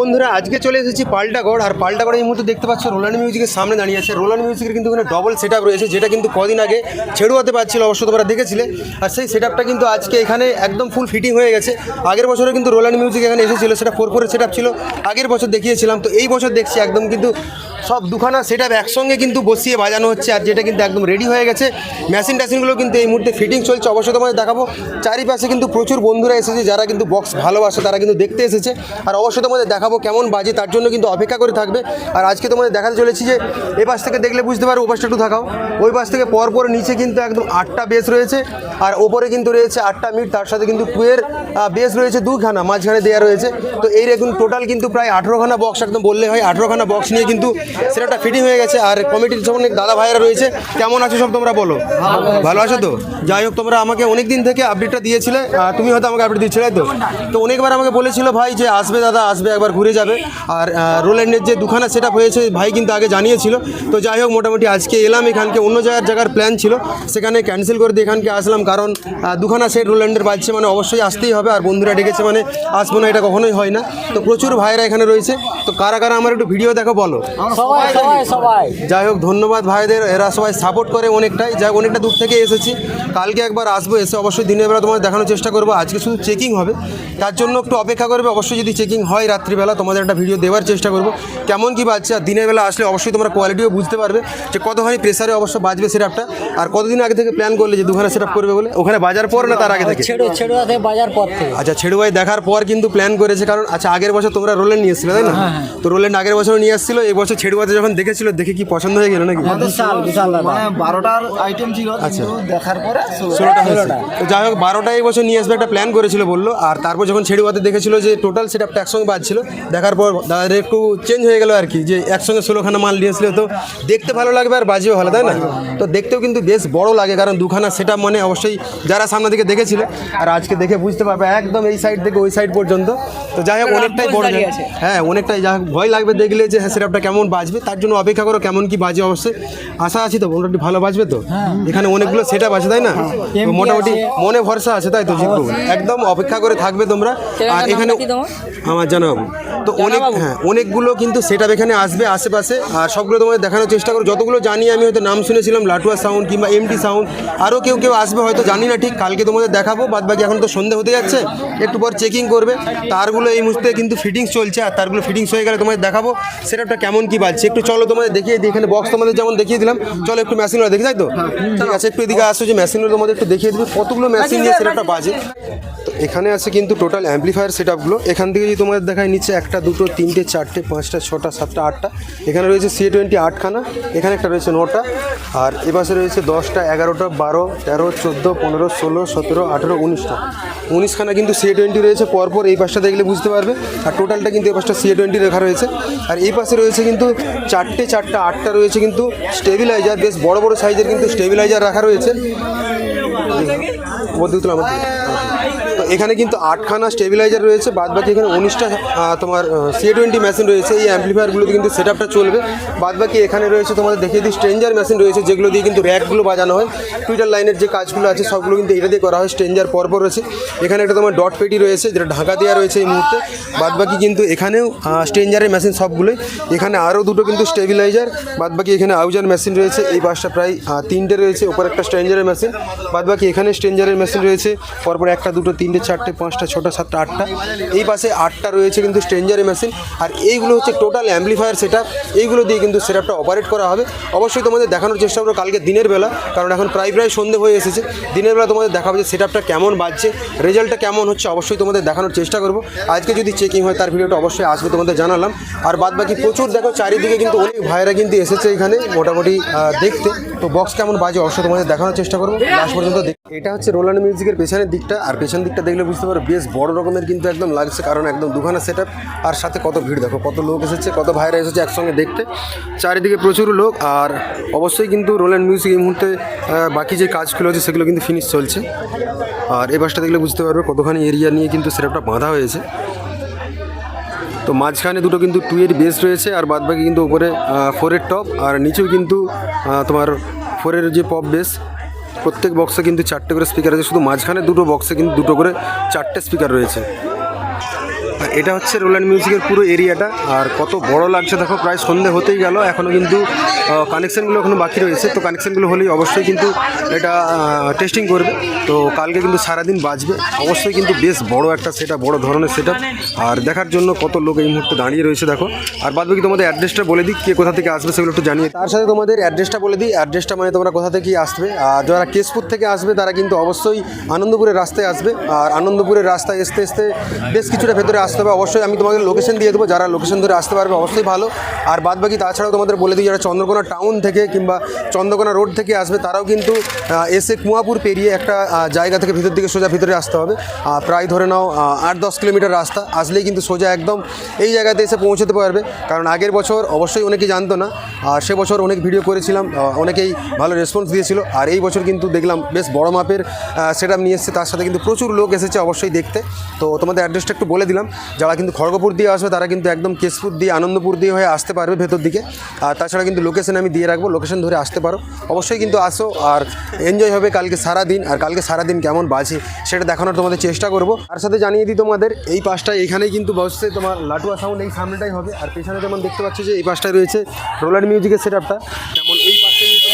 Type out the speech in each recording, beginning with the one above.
বন্ধুরা, আজকে চলে এসেছি পাল্টাগড়। আর পাল্টাগড় এই মুহূর্তে দেখতে পাচ্ছ রোলান মিউজিকের সামনে দাঁড়িয়ে আছে। রোলান মিউজিকের কিন্তু এখানে ডবল সেট রয়েছে, যেটা কিন্তু কদিন আগে ছেড়ুয়াতে পাচ্ছিল অবশ্য তোমরা দেখেছিলে। আর সেই সেট কিন্তু আজকে এখানে একদম ফুল ফিটিং হয়ে গেছে। আগের বছরে কিন্তু রোলান মিউজিক এখানে এসেছিল, সেটা ফোর ফোরের সেট ছিল। আগের বছর দেখিয়েছিলাম, তো এই বছর দেখছি একদম কিন্তু সব দুখানা সেট আপ একসঙ্গে কিন্তু বসিয়ে বাজানো হচ্ছে আর যেটা কিন্তু একদম রেডি হয়ে গেছে। মেশিন ট্যাশিনগুলো কিন্তু এই মুহূর্তে ফিটিং চলছে, অবশ্যই তোমাদের দেখাবো। চারিপাশে কিন্তু প্রচুর বন্ধুরা এসেছে, যারা কিন্তু বক্স ভালোবাসে, তারা কিন্তু দেখতে এসেছে। আর অবশ্যই তোমাদের দেখাবো কেমন বাজে, তার জন্য কিন্তু অপেক্ষা করে থাকবে। আর আজকে তোমাদের দেখাতে চলেছি যে, এ পাশ থেকে দেখলে বুঝতে পারো ও পাশটা একটু থাকাও ওই পাশ থেকে পর পর নিচে কিন্তু একদম আটটা বেস রয়েছে। আর ওপরে কিন্তু রয়েছে আটটা মিট তার সাথে কিন্তু টুয়ের বেস রয়েছে দুখানা, মাঝখানে দেওয়া রয়েছে। তো এই দেখুন টোটাল কিন্তু প্রায় আঠেরোখানা বক্স একদম বললে হয় আঠেরোখানা বক্স নিয়ে কিন্তু সেটা ফিটিং হয়ে গেছে আর কমিটির সব অনেক দাদা ভাইয়েরা রয়েছে। কেমন আছো সব তোমরা বলো? ভালো আছো তো? যাই হোক, তোমরা আমাকে অনেক দিন থেকে আপডেটটা দিয়েছিলে তুমি হয়তো আমাকে আপডেট দিচ্ছিলে তো? তো অনেকবার আমাকে বলেছিল, ভাই, যে আসবে দাদা, আসবে, একবার ঘুরে যাবে। আর রোল্যান্ডের যে দুখানা সেট হয়েছে, ভাই কিন্তু আগে জানিয়েছিল। তো যাই হোক, মোটামুটি আজকে এলাম এখানকে, অন্য জায়গার জায়গার প্ল্যান ছিল। সেখানে ক্যান্সেল করে দিয়ে এখানকে আসলাম, কারণ দুখানা সেট রোল্যান্ডের বাজছে মানে অবশ্যই আসতেই হবে। আর বন্ধুরা ডেকেছে মানে আসব না, এটা কখনোই হয় না। তো প্রচুর ভাইরা এখানে রয়েছে। তো কারা কারা আমার একটু ভিডিও দেখো, বলো। সবাই সবাই সবাই যাই হোক ধন্যবাদ ভাইদের। এরা সবাই সাপোর্ট করে অনেকটাই। যাই হোক, অনেকটা দূর থেকে এসেছি। কালকে একবার আসব এসে অবশ্যই দিনের বেলা তোমাদের দেখানোর চেষ্টা করব। আজকে শুধু চেকিং হবে। তার জন্য একটু অপেক্ষা করবে। অবশ্যই যদি চেকিং হয় রাত্রিবেলা তোমাদের একটা ভিডিও দেওয়ার চেষ্টা করব। কেমন কি বাজছে আর দিনের বেলা আসলে অবশ্যই তোমরা কোয়ালিটিও বুঝতে পারবে যে কতখানি প্রেসারে অবশ্য বাজবে সেটআপটা আর কতদিন আগে থেকে প্ল্যান করলে যে দুখানা সেটআপ করবে বলে? ওখানে বাজার পর না তার আগে থেকে? ছেড়ে ছেড়ুয়া থেকে বাজার পর থেকে। আচ্ছা ছেড়ুয়াই দেখার পর কিন্তু প্ল্যান করেছে। কারণ আচ্ছা আগের বছর তোমরা রোল্যান্ড নিয়ে এসেছিলে তাই না? তো রোল্যান্ড আগের বছর নিয়ে এসেছিল এই ছেড়ুয়াতে যখন দেখেছিল দেখে কি পছন্দ হয়ে গেল নাকি? বিশাল দাদা মানে বারোটার আইটেম ছিল আচ্ছা। দেখার পরে ষোলোটা। হয়েছে। তো যাই হোক বারোটা এই বছর নিয়ে আসবে একটা প্ল্যান করেছিল বলল আর তারপর যখন ছেড়ুয়াতে দেখেছিল যে টোটাল সেটা একসঙ্গে বাজছিল দেখার পর দাদাদের একটু চেঞ্জ হয়ে গেল আর কি যে একসঙ্গে ষোলোখানা মাল নিয়ে আসলে তো দেখতে ভালো লাগবে আর বাজিও ভালো তাই না? তো দেখতেও কিন্তু বেশ বড় লাগে কারণ দুখানা সেটা মানে অবশ্যই যারা সামনে দিকে দেখেছিল আর আজকে দেখে বুঝতে পারবে একদম এই সাইড থেকে ওই সাইড পর্যন্ত। তো যাই হোক অনেকটাই বড় হ্যাঁ অনেকটাই যা হোক ভয় লাগবে দেখলে যে হ্যাঁ সেটআপটা কেমন বাজবে তার জন্য অপেক্ষা করো কেমন কি বাজে অবশ্যই। আশা আছি তো মোটামুটি ভালো বাজবে তো? এখানে অনেকগুলো সেটআপ আছে তাই না? মোটামুটি মনে ভরসা আছে তাই তো জিতবো? একদম অপেক্ষা করে থাকবে তোমরা। আর এখানে আমার জানাব তো অনেক হ্যাঁ অনেকগুলো কিন্তু সেটআপ এখানে আসবে আশেপাশে। আর সবগুলো তোমাদের দেখানোর চেষ্টা করো। যতগুলো জানি আমি হয়তো নাম শুনেছিলাম লাটুয়া সাউন্ড কিংবা এমটি সাউন্ড আরও কেউ কেউ আসবে হয়তো জানি না ঠিক। কালকে তোমাদের দেখাবো বাদ বাকি এখন তো সন্ধে হতে যাচ্ছে। একটু পর চেকিং করবে। তারগুলো এই মুহূর্তে কিন্তু ফিটিংস চলছে আর তারগুলো ফিটিংস হয়ে গেলে তোমাদের দেখাবো। সেটআপটা কেমন কি বাজছে একটু চলো তোমাদের দেখিয়ে দিই। এখানে বক্স তোমাদের যেমন দেখিয়ে দিলাম। চলো একটু মেশিনগুলো দেখি, তাই তো? ঠিক আছে, একটু এদিকে আসো যে মেশিনগুলো তোমাদের একটু দেখিয়ে দিবে। কতগুলো মেশিন নিয়ে সেটআপটা বাজে। তো এখানে আছে কিন্তু টোটাল অ্যাম্পলিফায়ার সেটআপগুলো এখান থেকে যদি তোমাদের দেখায় নিচে একটা, দুটো, তিনটে, চারটে, পাঁচটা, ছটা, সাতটা, আটটা। এখানে রয়েছে সি টোয়েন্টি আটখানা। এখানে একটা রয়েছে নটা। আর এপাশে রয়েছে দশটা, এগারোটা, বারো, তেরো, চোদ্দ, পনেরো, ষোলো, সতেরো, আঠেরো, উনিশটা। উনিশখানা কিন্তু সি টোয়েন্টি রয়েছে। পরপর এই পাশটা দেখলে বুঝতে পারবে। আর টোটালটা কিন্তু এই পাশটা সি টোয়েন্টি লেখা রয়েছে। আর এই পাশে রয়েছে কিন্তু চারটে চারটে আটটা রয়েছে কিন্তু স্টেবিলাইজার বেশ বড় বড় সাইজের কিন্তু স্টেবিলাইজার রাখা রয়েছে। এখানে কিন্তু আটখানা স্টেবিলাইজার রয়েছে বাদ বাকি এখানে উনিশটা তোমার সি টোয়েন্টি মেশিন রয়েছে, এই অ্যাম্পলিফায়ারগুলোতে কিন্তু সেট আপটা চলবে। বাদ বাকি এখানে রয়েছে তোমাদের দেখিয়ে দিই স্ট্রেঞ্জার মেশিন রয়েছে, যেগুলো দিয়ে কিন্তু র্যাকগুলো বাজানো হয়। টুইটার লাইনের যে কাজগুলো আছে, সবগুলো কিন্তু এটা দিয়ে করা হয় স্ট্রেঞ্জার পরপর রয়েছে। এখানে একটা তোমার ডট পেটি রয়েছে, যেটা ঢাকা দেওয়া রয়েছে এই মুহূর্তে। বাদ বাকি কিন্তু এখানেও স্ট্রেঞ্জারের মেশিন সবগুলোই। এখানে আরও দুটো কিন্তু স্টেবিলাইজার বাদ বাকি এখানে আউজার মেশিন রয়েছে, এই পাশটা প্রায় তিনটে রয়েছে, ওপর একটা স্ট্রেঞ্জারের মেশিন বাদ বাকি এখানে স্ট্রেঞ্জারের মেশিন রয়েছে, পরপর একটা, দুটো, তিনটে চারটে, পাঁচটা, ছটা, সাতটা, আটটা। এই পাশে আটটা রয়েছে কিন্তু স্ট্রেঞ্জারি মেশিন। আর এইগুলো হচ্ছে টোটাল অ্যাম্পলিফায়ার সেট এইগুলো দিয়ে কিন্তু সেটআপটা অপারেট করা হবে। অবশ্যই তোমাদের দেখানোর চেষ্টা করব কালকে দিনের বেলা, কারণ এখন প্রায় প্রায় সন্ধে হয়ে এসেছে। দিনের বেলা তোমাদের দেখাবো যে সেটআপটা কেমন বাজছে রেজাল্টটা কেমন হচ্ছে, অবশ্যই তোমাদের দেখানোর চেষ্টা করব। আজকে যদি চেকিং হয়, তার ভিডিওটা অবশ্যই আসবে তোমাদের জানালাম। আর বাদ বাকি প্রচুর দেখো, চারিদিকে কিন্তু অনেক ভাইরা কিন্তু এসেছে এখানে, মোটামুটি দেখতে। তো বক্স কেমন বাজে, অবশ্যই তোমাদের দেখানোর চেষ্টা করব। লাস্ট পর্যন্ত এটা হচ্ছে রোলান্ড মিউজিকের পেছনের দিকটা, আর পেছন দিকটা দেখলে বুঝতে পারো, বেশ বড় রকমের কিন্তু একদম লাগছে, কারণ একদম দুখানা সেট আর সাথে কত ভিড় দেখো, কত লোক এসেছে, কত ভাইরা এসেছে একসঙ্গে দেখতে। চারিদিকে প্রচুর লোক, আর অবশ্যই কিন্তু রোল্যান্ড মিউজিক এই মুহূর্তে বাকি যে কাজগুলো আছে, সেগুলো কিন্তু ফিনিশ চলছে। আর এই বাসটা দেখলে বুঝতে পারবে, কতখানি এরিয়া নিয়ে কিন্তু সেটআপটা বাঁধা হয়েছে। তো মাঝখানে দুটো কিন্তু টু এর বেস রয়েছে, আর বাদবাকি কিন্তু উপরে ফোরের টপ আর নিচেও কিন্তু তোমার ফোরের যে পপ বেস প্রত্যেক বক্সে কিন্তু চারটে করে স্পিকার আছে। শুধু মাঝখানে দুটো বক্সে কিন্তু দুটো করে চারটে স্পিকার রয়েছে। এটা হচ্ছে রোল্যান্ড মিউজিকের পুরো এরিয়াটা। আর কত বড় লাগছে দেখো, প্রায় সন্ধে হতেই গেল। এখনও কিন্তু কানেকশানগুলো এখনও বাকি রয়েছে। তো কানেকশানগুলো হলেই অবশ্যই কিন্তু এটা টেস্টিং করবে। তো কালকে কিন্তু সারাদিন বাজবে। অবশ্যই কিন্তু বেশ বড় একটা সেটা বড় ধরনের সেটা আর দেখার জন্য কত লোক এই মুহূর্তে দাঁড়িয়ে রয়েছে দেখো। আর বাদ বাকি তোমাদের অ্যাড্রেসটা বলে দিই, কে কোথা থেকে আসবে সেগুলো একটু জানিয়ে তার সাথে তোমাদের অ্যাড্রেসটা বলে দিই। অ্যাড্রেসটা মানে তোমরা কোথা থেকে আসবে। আর যারা কেশপুর থেকে আসবে, তারা কিন্তু অবশ্যই আনন্দপুরের রাস্তায় আসবে। আর আনন্দপুরের রাস্তায় আসতে আসতে বেশ কিছুটা ভেতরে আসতে হবে, অবশ্যই আমি তোমাদের লোকেশন দিয়ে দেবো, যারা লোকেশন ধরে আসতে পারবে অবশ্যই ভালো। আর বাদ বাকি তাছাড়াও তোমাদের বলে দিই, যারা চন্দ্রকোনা টাউন থেকে কিংবা চন্দ্রকোনা রোড থেকে আসবে, তারাও কিন্তু এসে কুয়াপুর পেরিয়ে একটা জায়গা থেকে ভিতর দিকে সোজা ভিতরে আসতে হবে। প্রায় ধরে নাও আট দশ কিলোমিটার রাস্তা, আসলেই কিন্তু সোজা একদম এই জায়গাতে এসে পৌঁছতে পারবে। কারণ আগের বছর অবশ্যই অনেকেই জানতো না, আর সে বছর অনেক ভিডিও করেছিলাম অনেকেই ভালো রেসপন্স দিয়েছিল, আর এই বছর কিন্তু দেখলাম বেশ বড় মাপের সেট নিয়ে এসেছে, তার সাথে কিন্তু প্রচুর লোক এসেছে অবশ্যই দেখতে। তো তোমাদের অ্যাড্রেসটা একটু বলে দিলাম যারা কিন্তু খড়গপুর দিয়ে আসবে, তারা কিন্তু একদম কেশপুর দিয়ে, আনন্দপুর দিয়ে হয়ে আসতে পারবে ভেতর দিকে। আর তাছাড়া কিন্তু লোকেশন আমি দিয়ে রাখব লোকেশন ধরে আসতে পারো। অবশ্যই কিন্তু আসো আর এনজয় হবে কালকে সারা দিন আর কালকে সারা দিন কেমন বাজে, সেটা দেখানোর তোমাদের চেষ্টা করব। তার সাথে জানিয়ে দিই তোমাদের, এই পাশটায় এখানেই কিন্তু বসছে তোমার লাটুয়া সাউন্ড এই সামনেটাই হবে। আর পেছনে যেমন দেখতে পাচ্ছ যে এই পাশটায় রয়েছে রোলার মিউজিকের সেট আপটা যেমন এই কিন্তু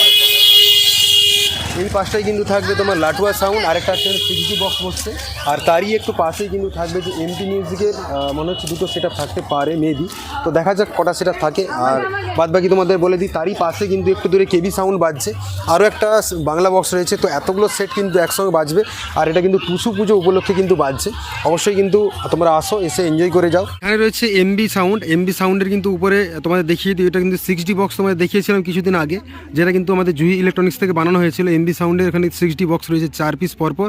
এই পাশটাই কিন্তু থাকবে তোমার লাটুয়া সাউন্ড আরেকটা হচ্ছে সিক্সটি বক্স বসছে। আর তারই একটু পাশেই কিন্তু থাকবে যে এমপি মিউজিকের মনে হচ্ছে দুটো সেট থাকতে পারে মেবি তো দেখা যাক কটা সেট থাকে। আর বাদ বাকি তোমাদের বলে দিই, তারই পাশে কিন্তু একটু দূরে কেবি সাউন্ড বাজছে। আরও একটা বাংলা বক্স রয়েছে। তো এতগুলো সেট কিন্তু একসঙ্গে বাজবে। আর এটা কিন্তু টুসু পুজো উপলক্ষে কিন্তু বাজছে। অবশ্যই কিন্তু তোমরা আসো, এসে এনজয় করে যাও। এখানে রয়েছে এমবি সাউন্ড এমবি সাউন্ডের কিন্তু উপরে তোমাদের দেখিয়ে দিই, এটা কিন্তু সিক্সটি বক্স তোমাদের দেখিয়েছিলাম কিছুদিন আগে। যেটা কিন্তু আমাদের জুই ইলেকট্রনিক্স থেকে বানানো হয়েছিল। এমবি সাউন্ডের এখানে সিক্সটি বক্স রয়েছে, চার পিস পরপর।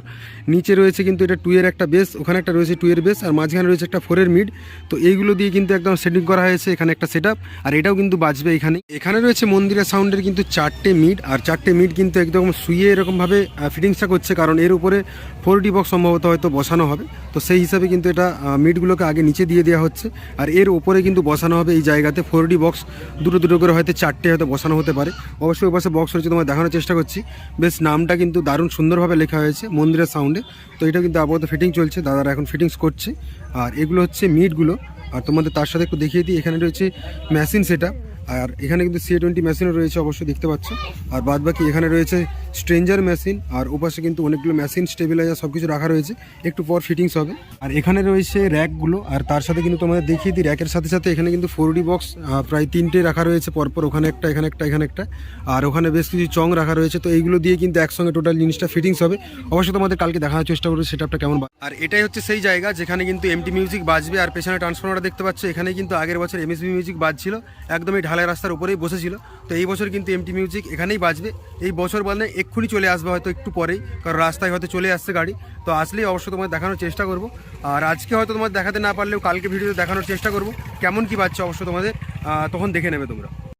নিচে রয়েছে কিন্তু এটা টু এর একটা বেস ওখানে একটা রয়েছে টু এর বেস আর মাঝখানে রয়েছে একটা ফোরের মিড তো এইগুলো দিয়ে কিন্তু একদম সেটিং করা হয়েছে এখানে একটা সেট আর এটাও কিন্তু বাজবে এখানে। এখানে রয়েছে মন্দিরের সাউন্ডের কিন্তু চারটে মিড আর চারটে মিড কিন্তু একদম শুয়ে এরকমভাবে ফিটিংসটা করছে, কারণ এর উপরে ফোর ডি বক্স সম্ভবত হয়তো বসানো হবে। তো সেই হিসাবে কিন্তু এটা মিডগুলোকে আগে নিচে দিয়ে দেওয়া হচ্ছে, আর এর উপরে কিন্তু বসানো হবে এই জায়গাতে ফোর ডি বক্স দুটো দুটো করে হয়তো চারটে হয়তো বসানো হতে পারে। অবশ্যই ওই পাশে বক্স রয়েছে তোমার দেখানোর চেষ্টা করছি। বেশ, নামটা কিন্তু দারুণ সুন্দরভাবে লেখা হয়েছে মন্দিরের সাউন্ডে তো এটা কিন্তু আপাতত ফিটিং চলছে, দাদারা এখন ফিটিংস করছে। আর এগুলো হচ্ছে মিটগুলো আর তোমাদের তার সাথে একটু দেখিয়ে দিই, এখানে রয়েছে মেশিন সেটা আর এখানে কিন্তু সি টোয়েন্টি মেশিনও রয়েছে অবশ্যই দেখতে পাচ্ছ। আর বাদ বাকি এখানে রয়েছে স্ট্রেঞ্জার মেশিন আর ওপাশে কিন্তু অনেকগুলো মেশিন স্টেবিলাইজার সব কিছু রাখা রয়েছে। একটু পর ফিটিংস হবে। আর এখানে রয়েছে র্যাকগুলো আর তার সাথে কিন্তু তোমাদের দেখিয়ে দিই র্যাকের সাথে সাথে এখানে কিন্তু ফোর বক্স প্রায় তিনটে রাখা রয়েছে, পরপর ওখানে একটা, এখানে একটা এখানে একটা। আর ওখানে বেশ কিছু চং রাখা রয়েছে, তো এইগুলো দিয়ে কিন্তু একসঙ্গে টোটাল জিনিসটা ফিটিংস হবে। অবশ্যই তোমাদের কালকে দেখানোর চেষ্টা করব সেটআপটা কেমন আর এটাই হচ্ছে সেই জায়গা, যেখানে কিন্তু এমটি মিউজিক বাজবে, আর পেছনে ট্রান্সফর্মারটা দেখতে পাচ্ছ এখানে কিন্তু আগের বছর এমএসবি মিউজিক বাজছিল, একদমই ঢালাই রাস্তার উপরেই বসেছিল। তো এই বছর কিন্তু এমটি মিউজিক এখানেই বাজবে। এই বছর বললে এক্ষুনি চলে আসবে হয়তো একটু পরেই, কারণ রাস্তায় হয়তো চলে আসছে গাড়ি। তো আসলেই অবশ্যই তোমার দেখানোর চেষ্টা করব। আর আজকে হয়তো তোমার দেখাতে না পারলেও কালকে ভিডিওতে দেখানোর চেষ্টা করব। কেমন কি বাজছে অবশ্য তোমাদের তখন দেখে নেবে তোমরা।